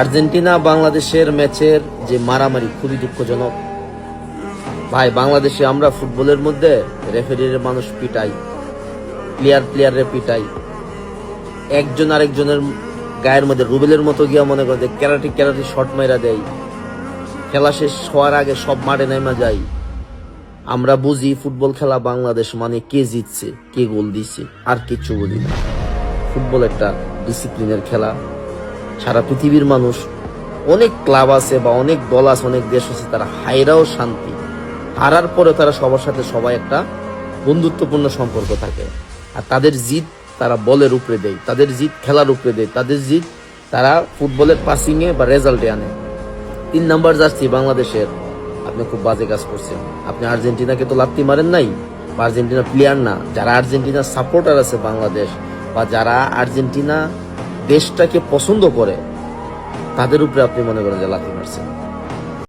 Argentina বাংলাদেশের ম্যাচের যে মারামারি খুবই দুঃখজনক। ভাই, বাংলাদেশে আমরা ফুটবলের মধ্যে রেফারির মানুষ পিটাই, প্লেয়ার প্লেয়ারে পিটাই। একজন আরেকজনের গায়ের মধ্যে, রুবেলের মতো গিয়া মনে করে যে ক্যারাটি ক্যারাটি শট মাইরা দেয়। খেলা শেষ হওয়ার আগে সব মাঠে নেমা যায়। আমরা বুঝি ফুটবল খেলা বাংলাদেশ মানে কে জিতছে, কে গোল দিচ্ছে আর কিচ্ছু বুঝি না। ফুটবল একটা ডিসিপ্লিনের খেলা। সারা পৃথিবীর মানুষ, অনেক ক্লাব আছে বা অনেক দল আছে, অনেক দেশ আছে, তারা হাইরাও শান্তি। হারার পরে তারা সবার সাথে সবাই একটা বন্ধুত্বপূর্ণ সম্পর্ক থাকে। আর তাদের জিত তারা বলের উপরে দেয়, তাদের জিত খেলার উপরে দেয়, তাদের জিত তারা ফুটবলের পাসিংয়ে বা রেজাল্টে আনে। তিন নাম্বার জার্সি বাংলাদেশের, আপনি খুব বাজে কাজ করছেন। আপনি আর্জেন্টিনাকে তো লাত্তি মারেন নাই আর্জেন্টিনা প্লেয়ার না। যারা আর্জেন্টিনার সাপোর্টার আছে বাংলাদেশ, বা যারা আর্জেন্টিনা দেশটাকে পছন্দ করে তাদের উপরে আপনি মনে করেন যে লাথি মারছেন।